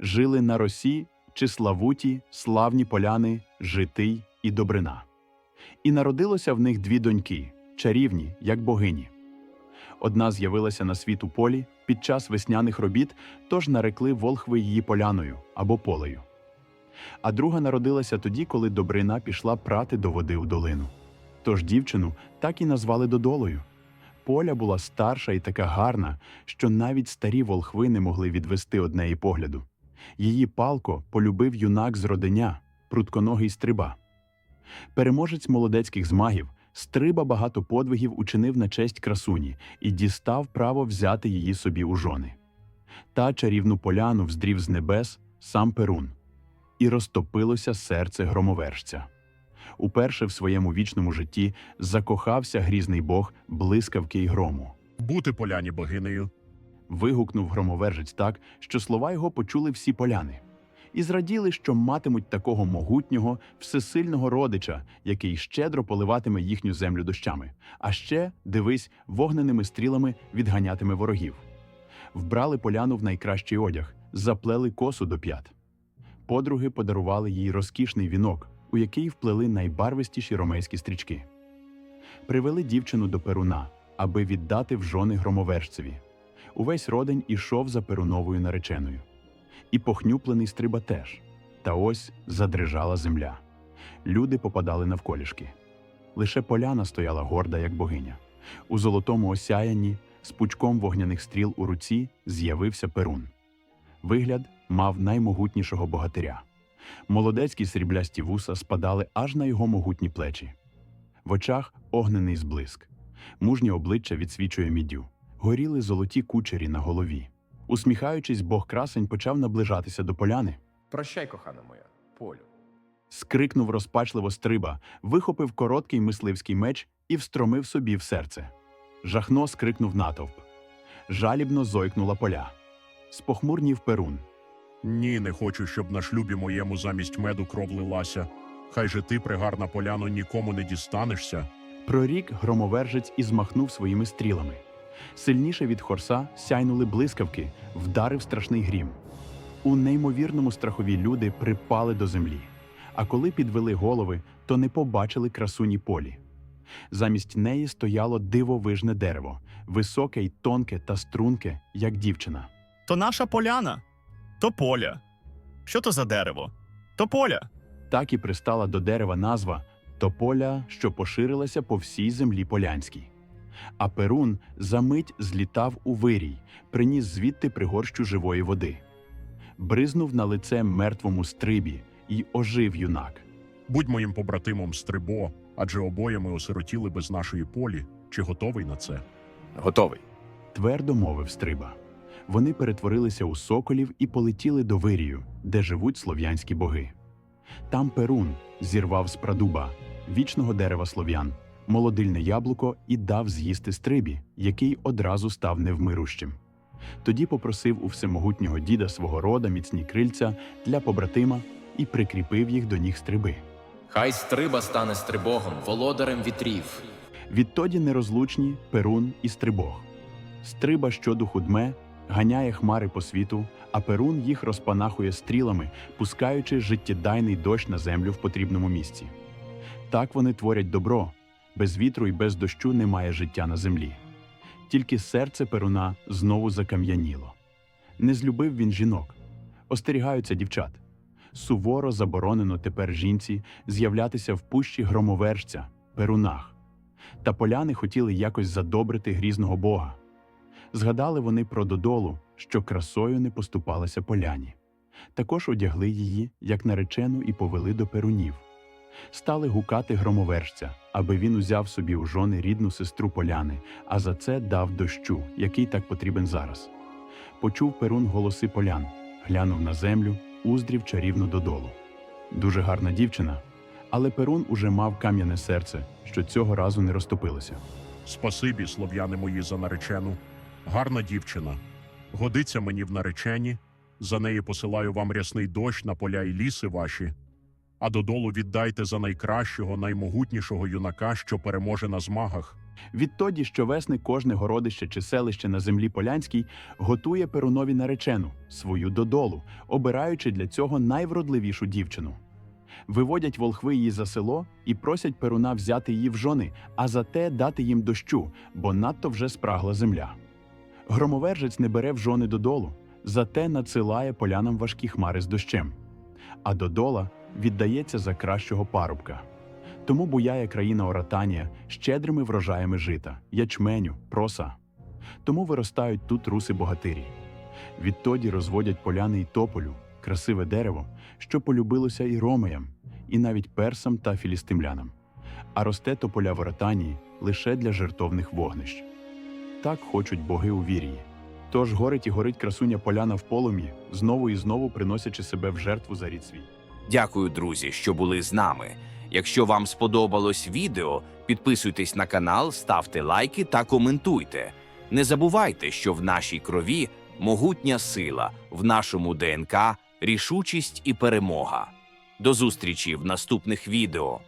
жили на росі чи Славуті, славні поляни, Житий і Добрина. І народилося в них дві доньки, чарівні, як богині. Одна з'явилася на світ у полі під час весняних робіт, тож нарекли волхви її поляною або полею. А друга народилася тоді, коли Добрина пішла прати до води у долину. Тож дівчину так і назвали Додолою. Поля була старша і така гарна, що навіть старі волхви не могли відвести од неї погляду. Її палко полюбив юнак з роденя, прутконогий стриба. Переможець молодецьких змагів, стриба багато подвигів учинив на честь красуні і дістав право взяти її собі у жони. Та чарівну поляну вздрів з небес сам Перун, і розтопилося серце громовержця. Уперше в своєму вічному житті закохався грізний бог блискавки й грому. Бути поляні богинею. Вигукнув громовержець так, що слова його почули всі поляни, і зраділи, що матимуть такого могутнього, всесильного родича, який щедро поливатиме їхню землю дощами, а ще, дивись, вогненими стрілами відганятиме ворогів. Вбрали поляну в найкращий одяг, заплели косу до п'ят. Подруги подарували їй розкішний вінок, у який вплели найбарвистіші ромейські стрічки. Привели дівчину до Перуна, аби віддати в жони громовержцеві. Увесь родень ішов за Перуновою нареченою. І похнюплений стриба теж. Та ось задрижала земля. Люди попадали навколішки. Лише поляна стояла горда, як богиня. У золотому осяянні, з пучком вогняних стріл у руці, з'явився Перун. Вигляд мав наймогутнішого богатиря. Молодецькі сріблясті вуса спадали аж на його могутні плечі. В очах огнений зблиск. Мужнє обличчя відсвічує міддю. Горіли золоті кучері на голові. Усміхаючись, бог красень почав наближатися до поляни. Прощай, кохана моя, полю. Скрикнув розпачливо стриба, вихопив короткий мисливський меч і встромив собі в серце. Жахно скрикнув натовп. Жалібно зойкнула поля. Спохмурнів перун. Ні, не хочу, щоб на шлюбі моєму замість меду кров лилася. Хай же ти, пригарна поляно, нікому не дістанешся. Прорік громовержець і змахнув своїми стрілами. Сильніше від хорса сяйнули блискавки, вдарив страшний грім. У неймовірному страхові люди припали до землі. А коли підвели голови, то не побачили красуні полі. Замість неї стояло дивовижне дерево, високе й тонке та струнке, як дівчина. То наша поляна, то поля. Що то за дерево? То поля. Так і пристала до дерева назва тополя, що поширилася по всій землі полянській. А Перун за мить злітав у вирій, приніс звідти пригорщу живої води. Бризнув на лице мертвому стрибі і ожив юнак. Будь моїм побратимом стрибо, адже обоє ми осиротіли без нашої полі. Чи готовий на це? Готовий. Твердо мовив стриба. Вони перетворилися у соколів і полетіли до вирію, де живуть слов'янські боги. Там Перун зірвав з прадуба, вічного дерева слов'ян, молодильне яблуко і дав з'їсти стрибі, який одразу став невмирущим. Тоді попросив у всемогутнього діда свого рода міцні крильця для побратима і прикріпив їх до ніг стриби. Хай стриба стане стрибогом, володарем вітрів. Відтоді нерозлучні Перун і Стрибог. Стриба щодуху дме, ганяє хмари по світу, а Перун їх розпанахує стрілами, пускаючи життєдайний дощ на землю в потрібному місці. Так вони творять добро. Без вітру і без дощу немає життя на землі. Тільки серце Перуна знову закам'яніло. Не злюбив він жінок, остерігаються дівчат. Суворо заборонено тепер жінці з'являтися в пущі громовержця, перунах. Та поляни хотіли якось задобрити грізного бога. Згадали вони про додолу, що красою не поступалася поляні. Також одягли її, як наречену, і повели до перунів. Стали гукати громовержця, аби він узяв собі у жони рідну сестру поляни, а за це дав дощу, який так потрібен зараз. Почув перун голоси полян, глянув на землю, уздрів чарівну додолу. Дуже гарна дівчина, але перун уже мав кам'яне серце, що цього разу не розтопилося. Спасибі, слов'яни мої, за наречену. Гарна дівчина. Годиться мені в наречені. За неї посилаю вам рясний дощ на поля і ліси ваші. А додолу віддайте за найкращого, наймогутнішого юнака, що переможе на змагах. Відтоді щовесни кожне городище чи селище на землі Полянській готує Перунові наречену, свою додолу, обираючи для цього найвродливішу дівчину. Виводять волхви її за село і просять Перуна взяти її в жони, а зате дати їм дощу, бо надто вже спрагла земля. Громовержець не бере в жони додолу, зате надсилає полянам важкі хмари з дощем. А додола віддається за кращого парубка. Тому буяє країна Оратанія щедрими врожаями жита, ячменю, проса. Тому виростають тут руси богатирі. Відтоді розводять поляни й тополю, красиве дерево, що полюбилося і ромеям, і навіть персам та філістимлянам. А росте тополя в Оратанії лише для жертовних вогнищ. Так хочуть боги у вірії. Тож горить і горить красуня поляна в полум'ї, знову і знову приносячи себе в жертву за рід свій. Дякую, друзі, що були з нами. Якщо вам сподобалось відео, підписуйтесь на канал, ставте лайки та коментуйте. Не забувайте, що в нашій крові могутня сила, в нашому ДНК рішучість і перемога. До зустрічі в наступних відео.